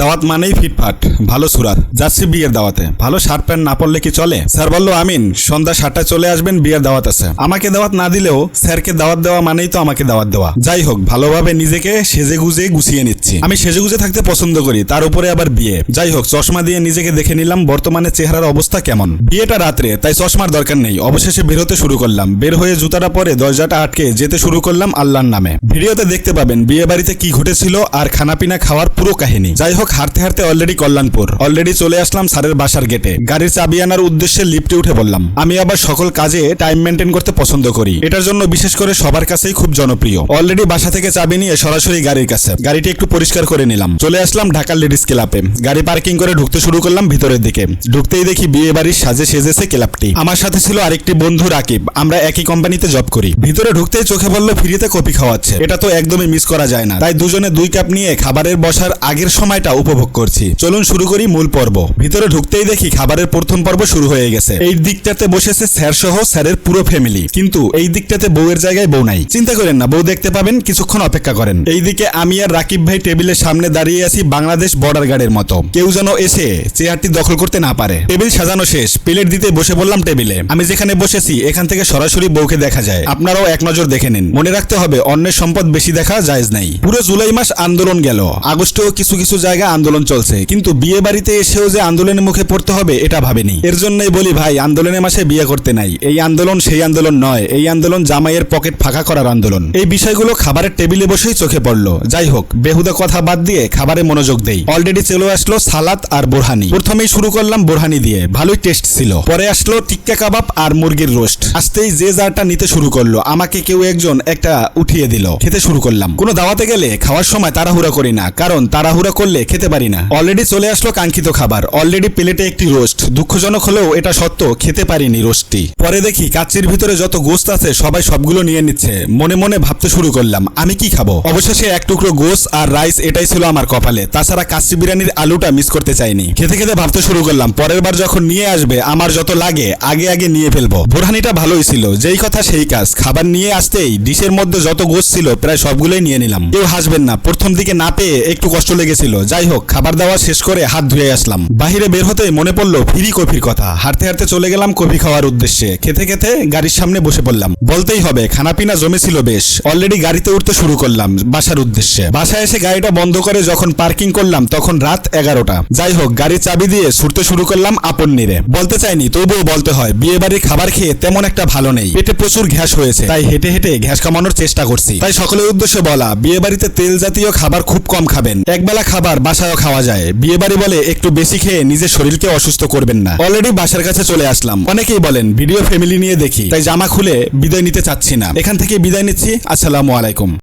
দাওয়াত মানেই ফিটফাট, ভালো সুরাত। যাচ্ছি বিয়ের দাওয়াতে। ভালো শার্ট প্যান্ট না পরলে কি চলে? স্যার বলল, আমিন, সন্ধ্যা সাতটায় চলে আসবেন, বিয়ের দাওয়াত আছে। আমাকে দাওয়াত না দিলেও স্যারকে দাওয়াত দেওয়া মানেই তো আমাকে দাওয়াত দেওয়া। যাই হোক, ভালোভাবে নিজেকে সেজে গুজে গুছিয়ে নিচ্ছি। আমি সেজে গুজে থাকতে পছন্দ করি, তার উপরে আবার বিয়ে। যাই হোক, চশমা দিয়ে নিজেকে দেখে নিলাম বর্তমানে চেহারার অবস্থা কেমন। বিয়েটা রাত্রে, তাই চশমার দরকার নেই। অবশেষে বেরোতে শুরু করলাম। বের হয়ে জুতাটা পরে দরজাটা আটকে যেতে শুরু করলাম আল্লাহর নামে। ভিডিওতে দেখতে পাবেন বিয়ে বাড়িতে কি ঘটেছিল আর খানাপিনা খাওয়ার পুরো কাহিনী। যাই হোক হাঁটতে হাঁটতে অলরেডি কল্যাণপুর। অলরেডি চলে আসলাম স্যারের বাসার গেটে গাড়ির চাবি আনার উদ্দেশ্যে লিফটে উঠে বললাম আমি আবার সকল কাজে টাইম মেনটেন করতে পছন্দ করি। এটার জন্য বিশেষ করে সবার কাছেই খুব জনপ্রিয়। অলরেডি বাসা থেকে চাবি নিয়ে সরাসরি গাড়ির কাছে। গাড়িটি একটু পরিষ্কার করে নিলাম। চলে আসলাম ঢাকার লেডিস ক্লাবে গাড়ি পার্কিং করে ঢুকতে শুরু করলাম ভিতরের দিকে। ঢুকতেই দেখি বিয়ে বাড়ির সাজে সেজেছে ক্লাবটি। আমার সাথে ছিল আরেকটি বন্ধু রাকিব। আমরা একই কোম্পানিতে জব করি। ভিতরে ঢুকতেই চোখে বলল ফ্রিতে কপি খাওয়াচ্ছে। এটা তো একদমই মিস করা যায় না। তাই দুজনে দুই কাপ নিয়ে খাবারের বসার আগের সময়টা উপভোগ করছি। চলুন শুরু করি মূল পর্ব। ভিতরে ঢুকতেই দেখি খাবারের প্রথম পর্ব শুরু হয়ে গেছে। এই দিকটাতে বসেছে স্যার সহ স্যারের পুরো ফ্যামিলি কিন্তু এই দিকটাতে বউয়ের জায়গায় বউ নাই। চিন্তা করেন না, বউ দেখতে পাবেন, কিছুক্ষণ অপেক্ষা করেন। এইদিকে আমি আর রাকিব ভাই টেবিলের সামনে দাঁড়িয়ে আছি বাংলাদেশ বর্ডার গার্ডের মতো। কেউ যেন এসে চেয়ারটি দখল করতে না পারে। টেবিল সাজানো শেষ। প্লেট দিতে বসে বললাম টেবিলে। আমি যেখানে বসেছি, এখান থেকে সরাসরি বউকে দেখা যায়। আপনারাও এক নজর দেখে নিন। মনে রাখতে হবে, অন্যের সম্পদ বেশি দেখা জায়েজ নাই। পুরো জুলাই মাস আন্দোলন গেল। আগস্টেও কিছু কিছু জায়গায় আন্দোলন চলছে। কিন্তু বিয়ে বাড়িতে এসেও যে আন্দোলনের মুখে পড়তে হবে, এটা ভাবেনি। এর জন্যই বলি ভাই, আন্দোলনের মাসে বিয়ে করতে নাই। এই আন্দোলন সেই আন্দোলন নয়। এই আন্দোলন জামাইয়ের পকেট ফাঁকা করার আন্দোলন। এই বিষয়গুলো খাবারের টেবিলে বসেই চোখে পড়ল। যাই হোক, বেহুদা কথা বাদ দিয়ে খাবারে মনোযোগ দেই। অলরেডি চলে আসলো সালাদ আর বোরহানি। প্রথমেই শুরু করলাম বোরহানি দিয়ে। ভালোই টেস্ট ছিল। পরে আসলো টিক্কা কাবাব আর মুরগির রোস্ট। আসতেই যে যারটা নিতে শুরু করল, আমাকে কেউ একজন একটা উঠিয়ে দিল। খেতে শুরু করলাম। কোনো দাওয়াতে গেলে খাওয়ার সময় তাড়াহুড়া করি না। কারণ তাড়াহুড়া করলে খেতে পারি না। অলরেডি চলে আসলো কাঙ্ক্ষিত খাবার। অলরেডি প্লেটে একটি রোস্ট। দুঃখজনক হলেও এটা সত্য খেতে পারিনি রোস্টটি। পরে দেখি কাচ্চির ভিতরে যত গোস্ত আছে, সবাই সবগুলো নিয়ে নিচ্ছে। মনে মনে ভাবতে শুরু করলাম, আমি কি খাব? অবশেষে এক টুকরো গোস আর রাইস এটাই ছিল আমার কপালে। তাছাড়া কাচ্চি বিরিয়ানির আলুটা মিস করতে চাইনি। খেতে খেতে ভাবতে শুরু করলাম, পরের বার যখন নিয়ে আসবে, আমার যত লাগে, আগে আগে নিয়ে ফেলব। বোরহানিটা ভালোই ছিল, যেই কথা সেই কাজ। খাবার নিয়ে আসতেই ডিশের মধ্যে যত গোস ছিল, প্রায় সবগুলোই নিয়ে নিলাম। কেউ হাসবেন না, প্রথম দিকে না পেয়ে একটু কষ্ট লেগেছিল। যাই হোক, খাবার দাওয়া শেষ করে হাত ধুয়ে আসলাম। বাহিরে বের হতে মনে পড়ল ফিরি কফির কথা। হাঁটতে হাঁটতে চলে গেলাম কফি খাওয়ার উদ্দেশ্যে। খেতে খেতে গাড়ির সামনে বসে পড়লাম। বলতেই হবে, খানাপিনা জমেছিল বেশ। অলরেডি গাড়িতে উঠতে শুরু করলাম বাসার উদ্দেশ্যে। বাসায় এসে গাড়িটা বন্ধ করে যখন পার্কিং করলাম, তখন রাত এগারোটা। যাই হোক, গাড়ির চাবি দিয়ে ছুটতে শুরু করলাম আপন নিরে। বলতে চাইনি, তবুও বলতে হয় বিয়ে বাড়ির খাবার খেয়ে তেমন একটা ভালো নেই। পেটে প্রচুর ঘ্যাস হয়েছে, তাই হেঁটে হেঁটে ঘ্যাস কামানোর চেষ্টা করছি। তাই সকলের উদ্দেশ্যে বলা বিয়ে বাড়িতে তেল জাতীয় খাবার খুব কম খাবেন। একবেলা খাবার বাসায়ও খাওয়া যায়। বিয়ে বাড়ি বলে একটু বেশি খেয়ে নিজের শরীরকে অসুস্থ করবেন না। অলরেডি বাসার কাছে চলে আসলাম। অনেকেই বলেন, ভিডিও ফ্যামিলি নিয়ে দেখি। তাই জামা খুলে বিদায় নিতে চাচ্ছি না। এখান থেকে বিদায় নিচ্ছি। আসসালামু আলাইকুম।